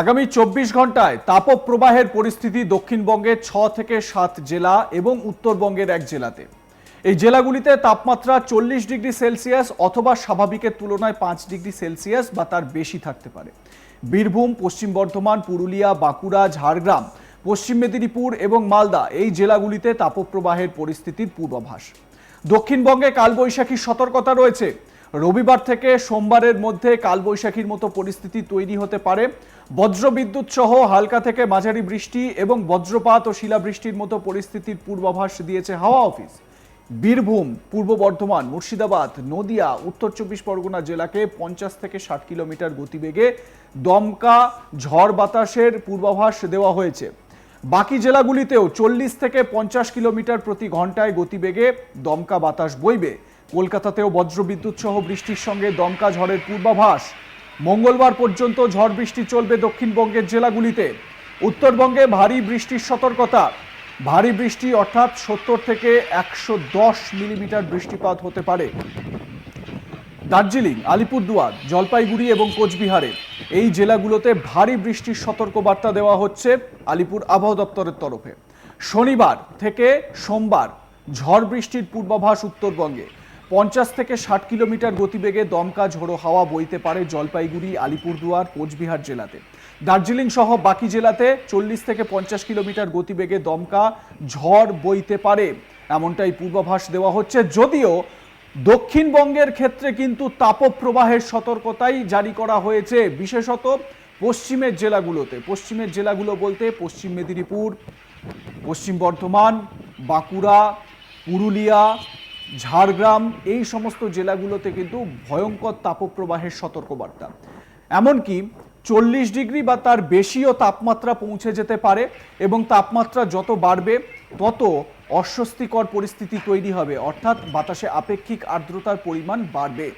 আগামী চব্বিশ ঘন্টায় তাপপ্রবাহের পরিস্থিতি দক্ষিণবঙ্গের ছ থেকে সাত জেলা এবং উত্তরবঙ্গের এক জেলাতে। এই জেলাগুলিতে তাপমাত্রা চল্লিশ ডিগ্রি সেলসিয়াস অথবা স্বাভাবিকের তুলনায় পাঁচ ডিগ্রি সেলসিয়াস বা তার বেশি থাকতে পারে। বীরভূম, পশ্চিম বর্ধমান, পুরুলিয়া, বাঁকুড়া, ঝাড়গ্রাম, পশ্চিম মেদিনীপুর এবং মালদা এই জেলাগুলিতে তাপপ্রবাহের পরিস্থিতির পূর্বাভাস। দক্ষিণবঙ্গে কালবৈশাখীর সতর্কতা রয়েছে। রবিবার থেকে সোমবারের মধ্যে কালবৈশাখীর মতো পরিস্থিতি তৈরি হতে পারে। বজ্রবিদ্যুৎ সহ হালকা থেকে মাঝারি বৃষ্টি এবং বজ্রপাত ও শিলাবৃষ্টির মতো পরিস্থিতির পূর্বাভাস দিয়েছে হাওয়া অফিস। বীরভূম, পূর্ব বর্ধমান, মুর্শিদাবাদ, নদিয়া, উত্তর চব্বিশ পরগনা জেলাকে পঞ্চাশ থেকে ষাট কিলোমিটার গতিবেগে দমকা, ঝড় বাতাসের পূর্বাভাস দেওয়া হয়েছে। বাকি জেলাগুলিতেও চল্লিশ থেকে পঞ্চাশ কিলোমিটার প্রতি ঘন্টায় গতিবেগে দমকা বাতাস বইবে। কলকাতাতেও বজ্রবিদ্যুৎ সহ বৃষ্টির সঙ্গে দমকা ঝড়ের পূর্বাভাস। মঙ্গলবার পর্যন্ত ঝড় বৃষ্টি চলবে দক্ষিণবঙ্গের জেলাগুলিতে। উত্তরবঙ্গে ভারী বৃষ্টির সতর্কতা। ভারী বৃষ্টি অর্থাৎ সত্তর থেকে একশো দশ মিলিমিটার বৃষ্টিপাত হতে পারে। দার্জিলিং, আলিপুরদুয়ার, জলপাইগুড়ি এবং কোচবিহারে এই জেলাগুলোতে ভারী বৃষ্টির সতর্কবার্তা দেওয়া হচ্ছে আলিপুর আবহাওয়া দপ্তরের তরফে। শনিবার থেকে সোমবার ঝড় বৃষ্টির পূর্বাভাস উত্তরবঙ্গে। পঞ্চাশ থেকে ষাট কিলোমিটার গতিবেগে দমকা ঝোড়ো হাওয়া বইতে পারে জলপাইগুড়ি, আলিপুরদুয়ার, কোচবিহার জেলাতে। দার্জিলিং সহ বাকি জেলাতে চল্লিশ থেকে পঞ্চাশ কিলোমিটার গতিবেগে দমকা ঝড় বইতে পারে। এমনটাই পূর্বাভাস দেওয়া হচ্ছে, যদিও দক্ষিণবঙ্গের ক্ষেত্রে কিন্তু তাপপ্রবাহের সতর্কতাই জারি করা হয়েছে, বিশেষত পশ্চিমের জেলাগুলোতে। পশ্চিমের জেলাগুলো বলতে পশ্চিম মেদিনীপুর, পশ্চিম বর্ধমান, বাঁকুড়া, পুরুলিয়া ঝাড়গ্রাম, এই সমস্ত জেলাগুলোতে কিন্তু ভয়ঙ্কর তাপপ্রবাহের সতর্কবার্তা। এমনকি চল্লিশ ডিগ্রি বা তার বেশিও তাপমাত্রা পৌঁছে যেতে পারে এবং তাপমাত্রা যত বাড়বে, তত অস্বস্তিকর পরিস্থিতি তৈরি হবে। অর্থাৎ বাতাসে আপেক্ষিক আর্দ্রতার পরিমাণ বাড়বে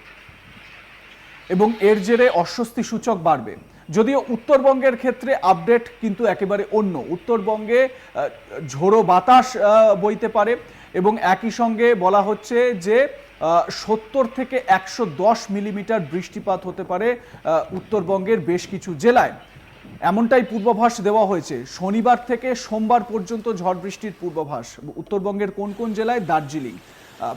এবং এর জেরে অস্বস্তি সূচক বাড়বে। যদিও উত্তরবঙ্গের ক্ষেত্রে আপডেট কিন্তু একেবারে অন্য। উত্তরবঙ্গে ঝোড়ো বাতাস বইতে পারে এবং একই সঙ্গে বলা হচ্ছে যে সত্তর থেকে একশো দশ মিলিমিটার বৃষ্টিপাত হতে পারে উত্তরবঙ্গের বেশ কিছু জেলায়। এমনটাই পূর্বাভাস দেওয়া হয়েছে। শনিবার থেকে সোমবার পর্যন্ত ঝড় বৃষ্টির পূর্বাভাস। উত্তরবঙ্গের কোন কোন জেলায়? দার্জিলিং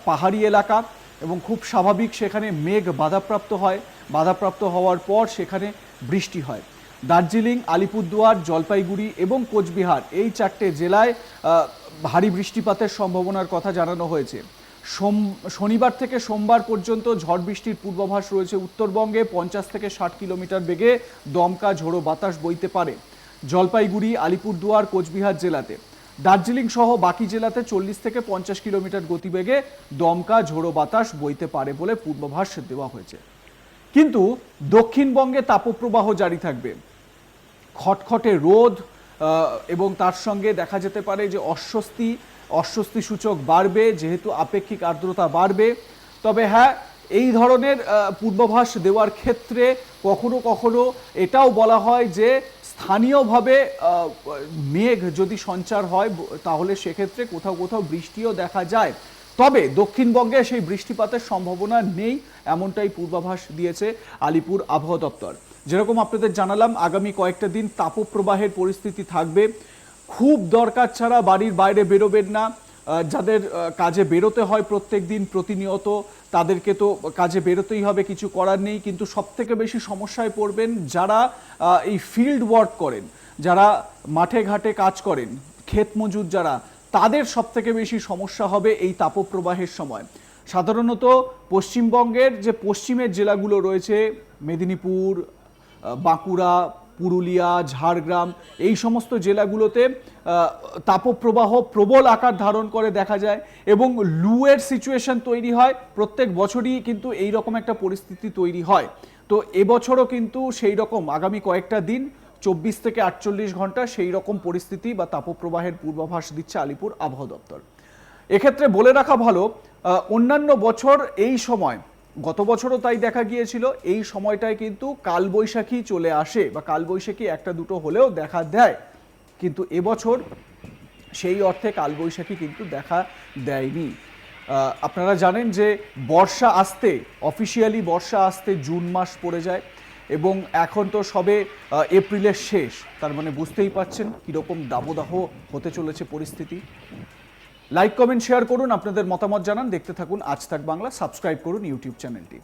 পাহাড়ি এলাকা এবং খুব স্বাভাবিক সেখানে মেঘ বাধাপ্রাপ্ত হয়। বাধাপ্রাপ্ত হওয়ার পর সেখানে বৃষ্টি হয়। দার্জিলিং, আলিপুরদুয়ার, জলপাইগুড়ি এবং কোচবিহার এই চারটে জেলায় ভারী বৃষ্টিপাতের সম্ভাবনার কথা জানানো হয়েছে। সোম, শনিবার থেকে সোমবার পর্যন্ত ঝড় বৃষ্টির পূর্বাভাস রয়েছে উত্তরবঙ্গে। পঞ্চাশ থেকে ষাট কিলোমিটার বেগে দমকা ঝোড়ো বাতাস বইতে পারে জলপাইগুড়ি, আলিপুরদুয়ার, কোচবিহার জেলাতে। দার্জিলিং সহ বাকি জেলাতে চল্লিশ থেকে পঞ্চাশ কিলোমিটার গতিবেগে দমকা ঝোড়ো বাতাস বইতে পারে বলে পূর্বাভাস দেওয়া হয়েছে। কিন্তু দক্ষিণবঙ্গে তাপপ্রবাহ জারি থাকবে। খটখটে রোদ এবং তার সঙ্গে দেখা যেতে পারে যে অস্বস্তি অস্বস্তি সূচক বাড়বে, যেহেতু আপেক্ষিক আর্দ্রতা বাড়বে। তবে হ্যাঁ এই ধরনের পূর্বাভাস দেওয়ার ক্ষেত্রে কখনো কখনো এটাও বলা হয় যে স্থানীয়ভাবে মেঘ যদি সঞ্চার হয়, তাহলে সেক্ষেত্রে কোথাও কোথাও বৃষ্টিও দেখা যায়। তবে দক্ষিণবঙ্গে সেই বৃষ্টিপাতের সম্ভাবনা নেই, এমনটাই পূর্বাভাস দিয়েছে আলিপুর আবহাওয়া দপ্তর। যেরকম আপনাদের জানালাম, আগামী কয়েকটা দিন তাপপ্রবাহের পরিস্থিতি থাকবে। খুব দরকার ছাড়া বাড়ির বাইরে বেরোবেন না। যাদের কাজে বেরোতে হয় প্রত্যেক দিন প্রতিনিয়ত, তাদেরকে তো কাজে বেরোতেই হবে, কিছু করার নেই। কিন্তু সব থেকে বেশি সমস্যায় পড়বেন যারা এই ফিল্ড ওয়ার্ক করেন, যারা মাঠে ঘাটে কাজ করেন, ক্ষেত মজুর যারা তাদের সব থেকে বেশি সমস্যা হবে এই তাপপ্রবাহের সময়। সাধারণত পশ্চিমবঙ্গের যে পশ্চিমের জেলাগুলো রয়েছে, মেদিনীপুর বাঁকুড়া, পুরুলিয়া, ঝাড়গ্রাম, এই সমস্ত জেলাগুলোতে তাপপ্রবাহ প্রবল আকার ধারণ করে দেখা যায় এবং লুয়ের সিচুয়েশন তৈরি হয়। প্রত্যেক বছরই কিন্তু এই রকম একটা পরিস্থিতি তৈরি হয়। তো এবছরও কিন্তু সেই রকম আগামী কয়েকটা দিন চব্বিশ থেকে আটচল্লিশ ঘণ্টা সেই রকম পরিস্থিতি বা তাপপ্রবাহের পূর্বাভাস দিচ্ছে আলিপুর আবহাওয়া দপ্তর। এক্ষেত্রে বলে রাখা ভালো অন্যান্য বছর এই সময়, গত বছরও তাই দেখা গিয়েছিল, এই সময়টায় কিন্তু কালবৈশাখী চলে আসে বা কালবৈশাখী একটা দুটো হলেও দেখা দেয়। কিন্তু এবছর সেই অর্থে কালবৈশাখী কিন্তু দেখা দেয়নি। আপনারা জানেন যে বর্ষা আসতে অফিসিয়ালি বর্ষা আসতে জুন মাস পড়ে যায়। এবং এখন তো সবে এপ্রিলের শেষ। তার মানে বুঝতেই পাচ্ছেন কীরকম দাবদাহ হতে চলেছে পরিস্থিতি। লাইক কমেন্ট শেয়ার করুন, আপনাদের মতামত জানান। দেখতে থাকুন আজ তাক বাংলা। সাবস্ক্রাইব করুন ইউটিউব চ্যানেলটি।